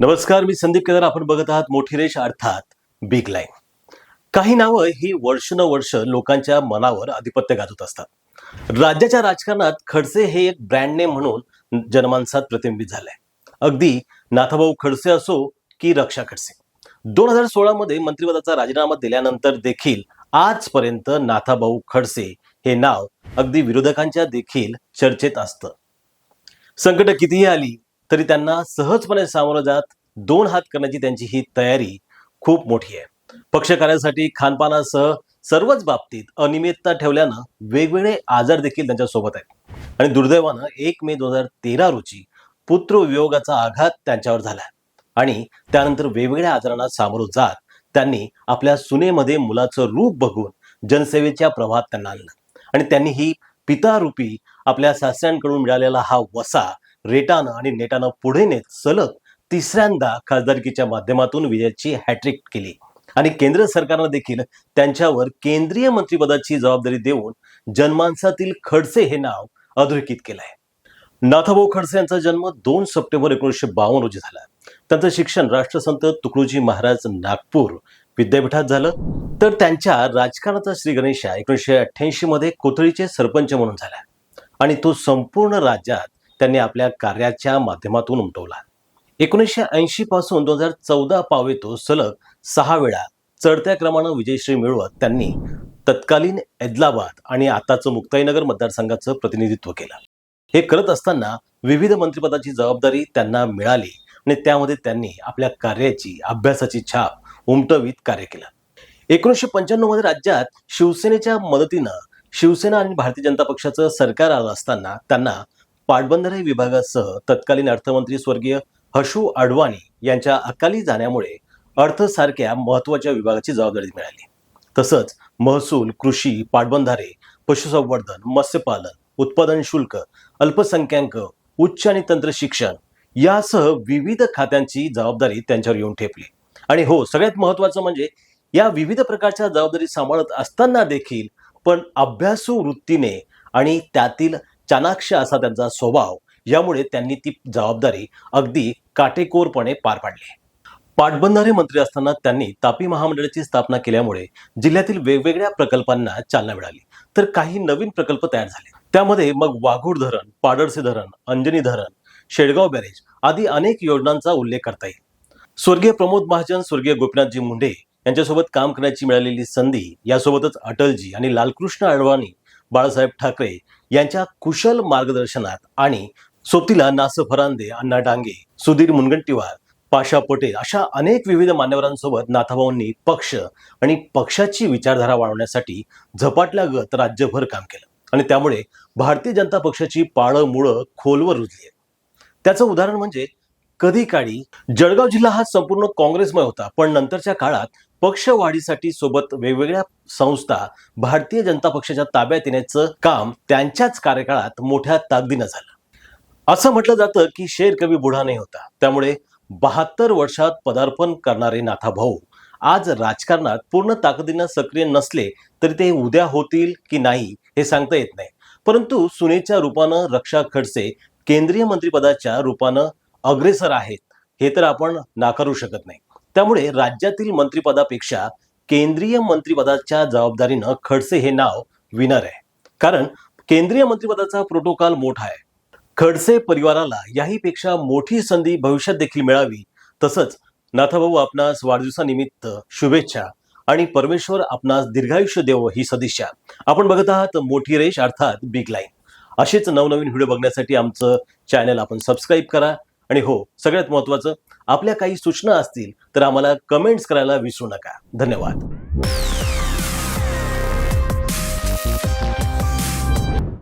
नमस्कार मी संदीप केदार. आपण बघत आहात मोठी रेष अर्थात बिग लाईन काही नावं ही वर्षानुवर्ष लोकांच्या मनावर आधिपत्य गाजत असतात. राज्याच्या राजकारणात खडसे हे एक ब्रँड नेम म्हणून जनमानसात प्रतिबिंबित झालंय. अगदी नाथाभाऊ खडसे असो की रक्षा खडसे. दोन हजार सोळा मध्ये मंत्रिपदाचा राजीनामा दिल्यानंतर देखील आजपर्यंत नाथाभाऊ खडसे हे नाव अगदी विरोधकांच्या देखील चर्चेत असतं. संकट कितीही आली तरी त्यांना सहजपणे सामोरं जात दोन हात करण्याची त्यांची ही तयारी खूप मोठी आहे. पक्षकार्यासाठी खानपानासह सर्वच बाबतीत अनियमितता ठेवल्यानं वेगवेगळे आजार देखील त्यांच्यासोबत आहेत. आणि दुर्दैवानं एक मे दोन हजार तेरा रोजी पुत्र वियोगाचा आघात त्यांच्यावर झाला आणि त्यानंतर वेगवेगळ्या आजारांना सामोरं जात त्यांनी आपल्या सुनेमध्ये मुलाचं रूप बघून जनसेवेच्या प्रवाहात त्यांना आणलं. आणि त्यांनी ही पितारूपी आपल्या सासऱ्यांकडून मिळालेला हा वसा रेटानं आणि नेटानं पुढे नेत सलग तिसऱ्यांदा खासदारकीच्या माध्यमातून विजयाची हॅट्रिक केली. आणि केंद्र सरकारनं देखील त्यांच्यावर केंद्रीय मंत्रिपदाची जबाबदारी देऊन जनमानसातील खडसे हे नाव अधोरेखित केलं आहे नाथाभाऊ खडसे यांचा जन्म दोन सप्टेंबर एकोणीसशे बावन्न रोजी झाला. त्यांचं शिक्षण राष्ट्रसंत तुकडोजी महाराज नागपूर विद्यापीठात झालं. तर त्यांच्या राजकारणाचा श्री गणेशा एकोणीसशे अठ्ठ्याऐंशी मध्ये कोथळीचे सरपंच म्हणून झाला. आणि तो संपूर्ण राज्यात त्यांनी आपल्या कार्याच्या माध्यमातून उमटवला. एकोणीसशे ऐंशी पासून दोन हजार चौदा पावे तो सलग सहा वेळा चढत्या क्रमानं विजयश्री मिळवत त्यांनी तत्कालीन ऐदलाबाद आणि आताचं मुक्ताईनगर मतदारसंघाचं प्रतिनिधित्व केलं. हे करत असताना विविध मंत्रिपदाची जबाबदारी त्यांना मिळाली आणि त्यामध्ये त्यांनी आपल्या कार्याची अभ्यासाची छाप उमटवीत कार्य केलं. एकोणीसशे पंच्याण्णवमध्ये राज्यात शिवसेनेच्या मदतीनं शिवसेना आणि भारतीय जनता पक्षाचं सरकार आलं असताना त्यांना पाटबंधारे विभागासह तत्कालीन अर्थमंत्री स्वर्गीय हशू अडवाणी यांच्या अकाली जाण्यामुळे अर्थसारख्या महत्त्वाच्या विभागाची जबाबदारी मिळाली. तसंच महसूल कृषी पाटबंधारे पशुसंवर्धन मत्स्यपालन उत्पादन शुल्क अल्पसंख्याक उच्च आणि तंत्र शिक्षण यासह विविध खात्यांची जबाबदारी त्यांच्यावर येऊन ठेपली. आणि हो सगळ्यात महत्वाचं म्हणजे या विविध प्रकारच्या जबाबदारी सांभाळत असताना देखील पण अभ्यासू वृत्तीने आणि त्यातील चाणाक्ष असा त्यांचा स्वभाव यामुळे त्यांनी ती जबाबदारी अगदी काटेकोरपणे पार पाडली. पाटबंधारे मंत्री असताना त्यांनी तापी महामंडळाची स्थापना केल्यामुळे जिल्ह्यातील वेगवेगळ्या प्रकल्पांना चालना मिळाली. तर काही नवीन प्रकल्प तयार झाले. त्यामध्ये मग वाघूड धरण पाडळसे धरण अंजनी धरण शेडगाव बॅरेज आदी अनेक योजनांचा उल्लेख करता येईल. स्वर्गीय प्रमोद महाजन स्वर्गीय गोपीनाथजी मुंडे यांच्यासोबत काम करण्याची मिळालेली संधी यासोबतच अटलजी आणि लालकृष्ण अडवाणी बाळासाहेब ठाकरे यांच्या कुशल मार्गदर्शनात आणि सोबतीला नास फरांदे अण्णा डांगे सुधीर मुनगंटीवार पाशा पटेल अशा अनेक विविध मान्यवरांसोबत नाथाभाऊंनी पक्ष आणि पक्षाची विचारधारा वाढवण्यासाठी झपाटल्यागत राज्यभर काम केलं. आणि त्यामुळे भारतीय जनता पक्षाची पाळं मुळं खोलवर रुजली आहेत. त्याचं उदाहरण म्हणजे कधी काळी जळगाव जिल्हा हा संपूर्ण काँग्रेसमय होता पण नंतरच्या काळात पक्ष वाढीसाठी सोबत वेगवेगळ्या संस्था भारतीय जनता पक्षाच्या ताब्यात येण्याचं काम त्यांच्याच कार्यकाळात मोठ्या ताकदीनं झालं. असं म्हटलं जातं की शेर कवी बुढा नाही होता. त्यामुळे बहात्तर वर्षात पदार्पण करणारे नाथा भाऊ आज राजकारणात पूर्ण ताकदीनं सक्रिय नसले तरी ते उद्या होतील की नाही हे सांगता येत नाही. परंतु सुनेच्या रूपानं रक्षा खडसे केंद्रीय मंत्रिपदाच्या रूपानं अग्रेसर आहेत. हे तर आपण नाकारू शकत नाही. त्यामुळे राज्यातील मंत्रिपदापेक्षा केंद्रीय मंत्रिपदाच्या जबाबदारीनं खडसे हे नाव विनर आहे. कारण केंद्रीय मंत्रिपदाचा प्रोटोकॉल मोठा आहे. खडसे परिवाराला याहीपेक्षा मोठी संधी भविष्यात देखील मिळावी. तसंच नाथाभाऊ आपणास वाढदिवसानिमित्त शुभेच्छा आणि परमेश्वर आपणास दीर्घायुष्य देव ही सदिच्छा. आपण बघत आहात मोठी रेष अर्थात बिग लाईन असेच नवनवीन व्हिडिओ बघण्यासाठी आमचं चॅनल आपण सबस्क्राईब करा. आणि हो सगळ्यात महत्त्वाचं आपल्या काही सूचना असतील तर आम्हाला कमेंट्स करायला विसरू नका. धन्यवाद.